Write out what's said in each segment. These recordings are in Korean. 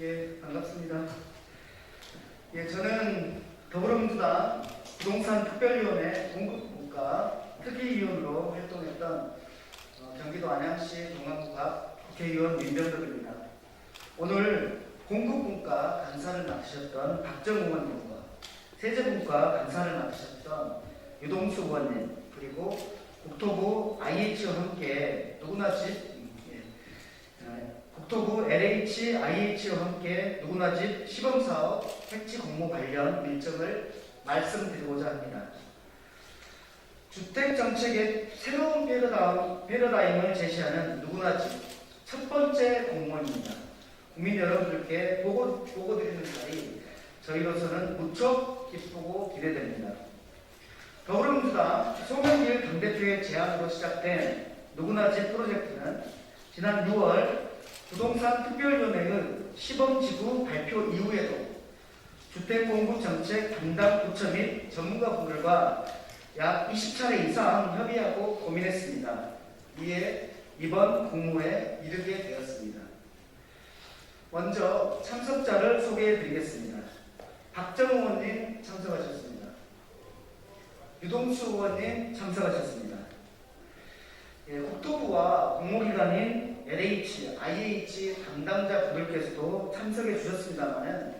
예, 반갑습니다. 예, 저는 더불어민주당 부동산 특별위원회 공급국가 특위위원으로 활동했던 어, 경기도 안양시 동안구갑 국회의원 민병덕입니다. 오늘 공급분과 간사를 맡으셨던 박정우 의원님과 세제분과 간사를 맡으셨던 유동수 의원님 그리고 국토부 IH와 함께 누구나 집 예, 어, 국토부 LH, IH와 함께 누구나 집 시범사업 택지 공모 관련 일정을 말씀드리고자 합니다. 주택 정책의 새로운 패러다임, 패러다임을 제시하는 누구나 집 첫 번째 공모입니다. 국민 여러분들께 보고, 보고 드리는 날이 저희로서는 무척 기쁘고 기대됩니다. 더불어민주당 송영길 당대표의 제안으로 시작된 누구나 집 프로젝트는 지난 6월 부동산 특별위원회의 시범지구 발표 이후에도 주택공급 정책 담당 부처 및 전문가 분들과 약 20차례 이상 협의하고 고민했습니다. 이에 이번 공모에 이르게 되었습니다. 먼저 참석자를 소개해 드리겠습니다. 박정우 의원님 참석하셨습니다. 유동수 의원님 참석하셨습니다. 예, 국토부와 공모기관인 LH, IH 담당자 분들께서도 참석해 주셨습니다만은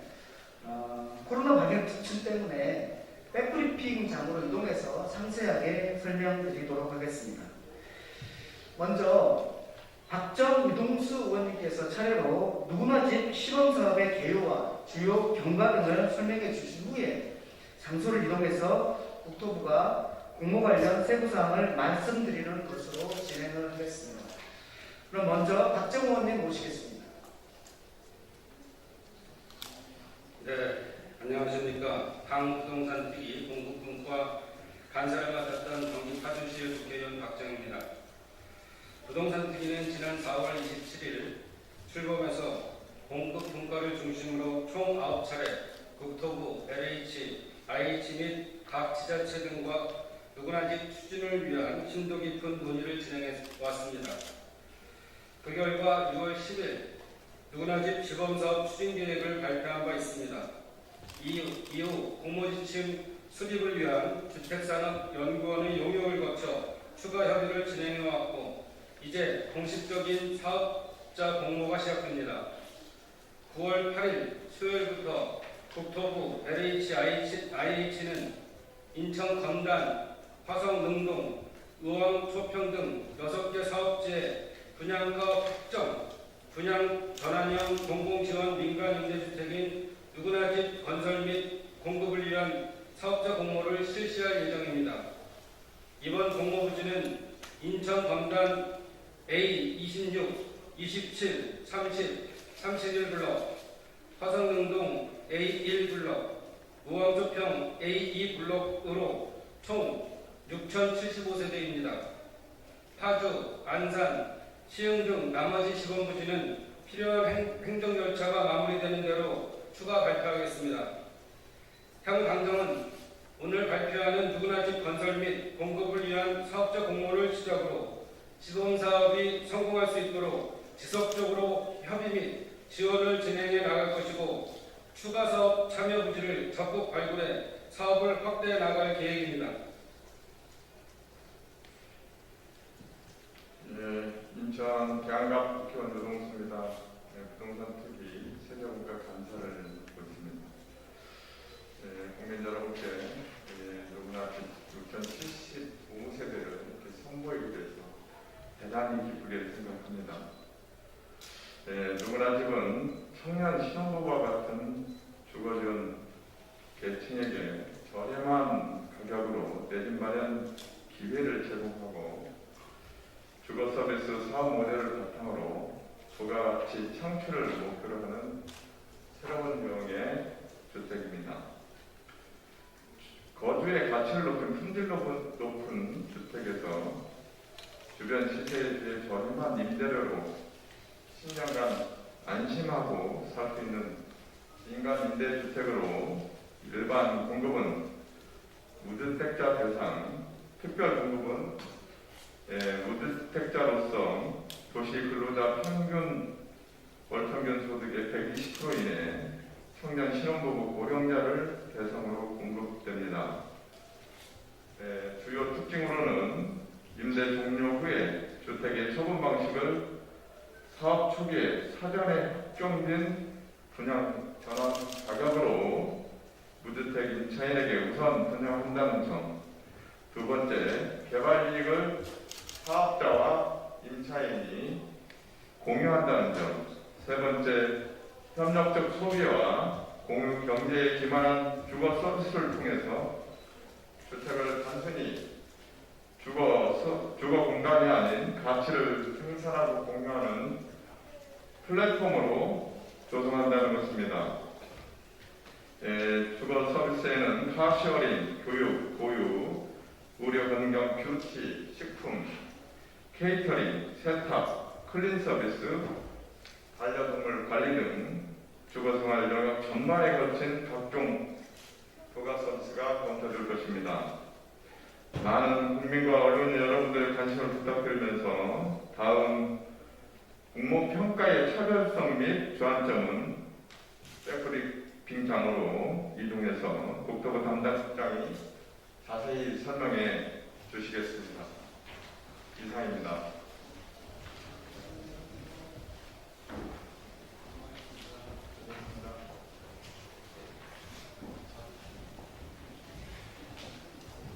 어, 코로나 방역 지침 때문에 백브리핑장으로 이동해서 상세하게 설명드리도록 하겠습니다. 먼저 박정 유동수 의원님께서 차례로 누구나 집 실험사업의 개요와 주요 경과 등을 설명해 주신 후에 장소를 이동해서 국토부가 공모 관련 세부 사항을 말씀드리는 것으로 진행을 하겠습니다. 그럼 먼저 박정 의원님 모시겠습니다. 네, 안녕하십니까. 당부동산 특위 공급분과 간사를 맡았던 경기 파주시 국회의원 박정입니다. 부동산 특위는 지난 4월 27일 출범해서 공급 분과를 중심으로 총 9차례 국토부, LH, IH 및 각 지자체 등과 누구나 집 추진을 위한 심도 깊은 논의를 진행해 왔습니다. 그 결과 6월 10일 누구나 집 시범사업 추진 계획을 발표한 바 있습니다. 이후, 이후 공모지침 수립을 위한 주택산업연구원의 용역을 거쳐 추가 협의를 진행해왔고 이제 공식적인 사업자 공모가 시작됩니다. 9월 8일 수요일부터 국토부 LH, IH는 인천 건단, 화성 능동, 의왕 초평 등 6개 사업지의 분양가 확정, 분양 전환형 공공지원 민간 임대주택인 누구나 집 건설 및 공급을 위한 사업자 공모를 실시할 예정입니다. 이번 공모 부지는 인천 건단 A 26, 27, 30, 31 블록, 화성능동 A 1 블록, 우왕조평 A 2 블록으로 총 6,075세대입니다. 파주, 안산, 시흥 등 나머지 시범 부지는 필요한 행- 행정 절차가 마무리되는 대로 추가 발표하겠습니다. 향후 당정은 오늘 발표하는 누구나 집 건설 및 공급을 위한 사업자 공모를 시작으로 시범 사업이 성공할 수 있도록 지속적으로 협의 및 지원을 진행해 나갈 것이고 추가 사업 참여 부지를 적극 발굴해 사업을 확대해 나갈 계획입니다. 예, 인천 대한갑 국회의원 노동수입니다. 예, 부동산 특위 세대국가 간사를 맡고 있습니다. 예, 국민 여러분께 예, 누구나 6,075세대를 이렇게 선보이게 돼서 대단히 기쁘게 생각합니다. 예, 누구나 집은 청년 신혼부부와 같은 주거지원 계층에게 저렴한 가격으로 내 집 마련 기회를 제공하고 주거 서비스 사업 모델을 바탕으로 부가 가치 창출을 목표로 하는 새로운 유형의 주택입니다. 거주의 가치를 높인 품질 높은, 주택에서 주변 시세에 비해 저렴한 임대료로 10년간 안심하고 살 수 있는 인간 임대주택으로 일반 공급은 무주택자 대상, 특별 공급은 예, 무주택자로서 도시 근로자 평균 월 평균 소득의 120% 이내 청년 신혼부부 고령자를 대상으로 공급됩니다. 네, 주요 특징으로는 임대 종료 후에 주택의 처분 방식을 사업 초기에 사전에 확정된 분양 전환 자격으로 무주택 임차인에게 우선 분양한다는 점. 두 번째, 개발 이익을 사업자와 임차인이 공유한다는 점. 세 번째, 협력적 소비와 공유 경제에 기반한 주거 서비스를 통해서 주택을 단순히 주거, 서- 주거 공간이 아닌 가치를 생산하고 공유하는 플랫폼으로 조성한다는 것입니다. 예, 주거 서비스에는 카시어링, 교육, 보유, 의료 변경, 뷰티, 식품, 케이터링, 세탁, 클린 서비스, 반려동물 관리 등 주거생활 영역 전반에 걸친 각종 부가 서비스가 검토될 것입니다. 많은 국민과 언론 여러분들의 관심을 부탁드리면서 다음 공모평가의 차별성 및 주안점은 백브리핑장으로 이동해서 국토부 담당국장이 자세히 설명해 주시겠습니다. 이상입니다.